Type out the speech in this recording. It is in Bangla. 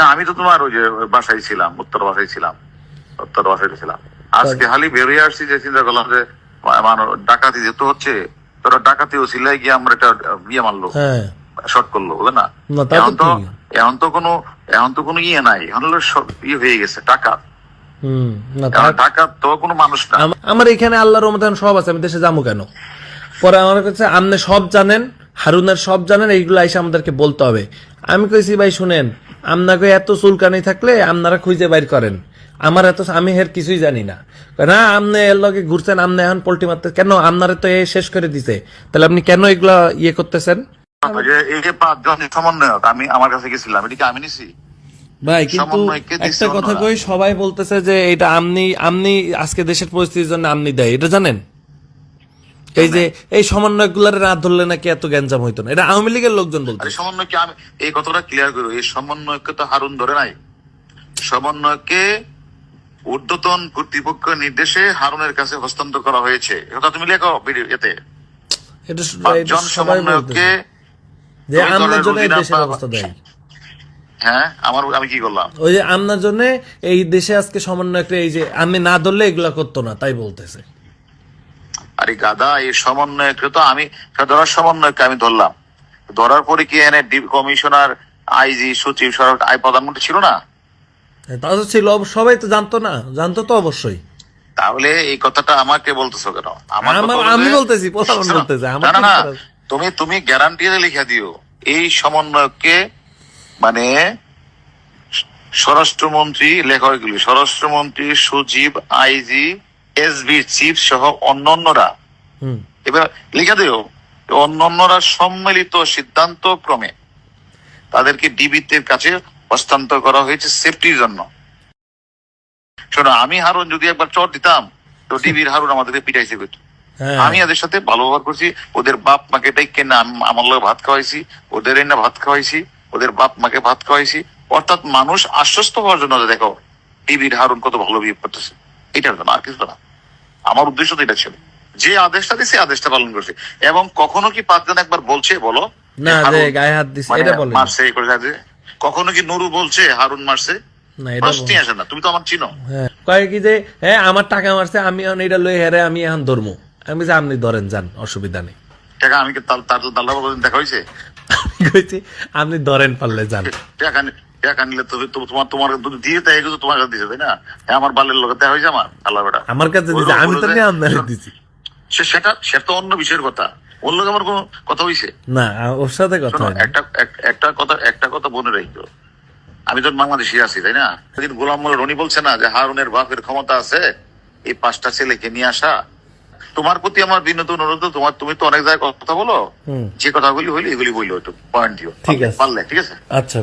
না আমি তো তোমার ওই যে বাসায় ছিলাম উত্তর বাসায় ছিলাম উত্তর বাসায় ছিলাম। আজকে খালি বেরিয়ে আসছি যে চিন্তা করলাম যে মানুষ ডাকাতি যেহেতু হচ্ছে তোরা ডাকাতি ও সিলাই গিয়ে আমরা একটা বিয়ে মারলো হ্যাঁ। শর্ট করল বুঝলে না? এখন তো এখন তো কোনো এখন তো কোনো ইয়ে নাই এখন হলো ইয়ে হয়ে গেছে টাকা। তো কোনো মানুষ না। আমার এখানে আল্লাহর রহমতান সব আছে আমি দেশে যাব কেন? পরে আমার কাছে আপনি সব জানেন হারুনের সব জানেন এইগুলো এসে আমাদেরকে বলতে হবে। আমি কইছি ভাই শুনেন আপনাকে এত চুলকানি থাকলে আপনারা খুঁজে বাইর করেন। আমার এত আমি এর কিছুই জানি না। না আপনি এর লগে ঘুরছেন আপনি এখন পোল্ট্রি মারতে কেন? আপনারা তো এ শেষ করে দিছে। তাহলে আপনি কেন এগুলা ইয়ে করতেছেন? ওই যে এই যে পাঁচজন সমন্বয়ক আমি আমার কাছে গেছিলাম এটা কি আমি নিছি? ভাই কিন্তু একটা কথা। কই সবাই বলতেছে যে এটা আমনি আমনি আজকে দেশের পরিস্থিতির জন্য আমনি দেয়। এটা জানেন? এই যে এই সমন্বয়গুলার রাত ধরলে নাকি এত গ্যাঞ্জাম হইতো না? এটা আওয়ামী লীগের লোকজন বলতো সমন্বয়কে আমি এই কথাটা ক্লিয়ার করব এই সমন্বয়কে তো হারুন ধরে নাই। সমন্বয়কে ঊর্ধ্বতন কর্তৃপক্ষ নির্দেশে হারুনের কাছে হস্তান্তর করা হয়েছে। এটা তুমি লেখো ভিডিও এতে। এটা স- এটা পাঁচজন সমন্বয়ককে যে দলের জন্য দেশের অবস্থা দেয়। হ্যাঁ আমার আমি কি করলাম? ওই যে আমনার জন্য এই দেশে আজকে সমন্বয়করা এই যে আমি না ধরলে এগুলা করতো না তাই বলতেছে। আরে গাদা এই সমন্বয়কে তো আমি ধরার সমন্বয়কে আমি ধরলাম। ধরার পরে কি এনে ডি- কমিশনার আইজি সচিব সরকার আই প্রধানমন্ত্রী ছিল না? তা তো ছিল সবাই তো জানতো না জানতো তো অবশ্যই। তাহলে এই কথাটা আমাকে বলতেছো কেন? হলো আমি বলতেছি, না না? তুমি তুমি গ্যারান্টি লিখে দিও এই সমন্বয়কে মানে স্বরাষ্ট্রমন্ত্রী লেখা এগুলি স্বরাষ্ট্রমন্ত্রী সচিব আইজি এসবি চিফ সহ অন্যান্যরা। এবার লিখে দিও অন্যান্যরা সম্মিলিত সিদ্ধান্ত ক্রমে তাদেরকে ডিবিতে কাছে হস্তান্তর করা হয়েছে সেফটির জন্য। শোনো আমি হারুন যদি একবার চট দিতাম তো ডিবির হারুন আমাদেরকে পিটাইছে করতো হ্যাঁ। আমি এদের সাথে ভালো ব্যবহার করছি ওদের বাপ মাকে ডেকে না আম- আমার লোক ভাত খাওয়াইছি ওদের এনে ভাত খাওয়াইছি ওদের বাপ মাকে ভাত খাওয়াইছি। অর্থাৎ মানুষ আশ্বস্ত হওয়ার জন্য দেখো টিভির হারুন কত ভালো বিয়ে করতেছে। এটার জন্য আর কিছু না আমার উদ্দেশ্য তো এটা ছিল। যে আদেশটা দিছে আদেশটা পালন করছে। এবং কখনো কি পাঁচজন একবার বলছে বলো? না যে গায়ে হাত দিছে মানে এটা বলে মারছে এই করে। কখনো কি নুরু বলছে হারুন মারছে? না এটা প্রশ্নই আসে না তুমি তো আমার চিনো। হ্যাঁ। কয় কি যে হ্যাঁ আমার টাকা মারছে আমি এখন এটা লই হেরে আমি এখন ধরমু। আমি যে আপনি ধরেন যান অসুবিধা নেই। টাকা আমি কি তার তার দাল্লা বাবা দেখা হয়েছে? কইছি আপনি ধরেন পারলে যান। টাকা টাকা নিলে তো তোমার তোমার দিয়ে তাই তোমার কাছে দিছে তাই না? হ্যাঁ আমার বালের লোক দেখা হয়েছে আমার আল্লাহ বেটা। আমার কাছে দিছে আমি তো নিয়ে আপনার দিছি। সে সেটা সেটা তো অন্য বিষয়ের কথা। ওর লোক আমার কোনো কথা হয়েছে না ওর সাথে কথা একটা একটা কথা একটা কথা মনে রাখো আমি তো বাংলাদেশি আছি তাই না? সেদিন গোলাম মোল্লা রনি বলছে না যে হারুনের বাপের ক্ষমতা আছে এই পাঁচটা ছেলেকে নিয়ে আসা। তোমার প্রতি আমার বিনোদ অনুরোধ তোমার তুমি তো অনেক জায়গায় কথা বলো। যে কথাগুলি হইলে এগুলি বলল একটু পয়েন্ট দিও। ঠিক আছে। পারলে ঠিক আছে? আচ্ছা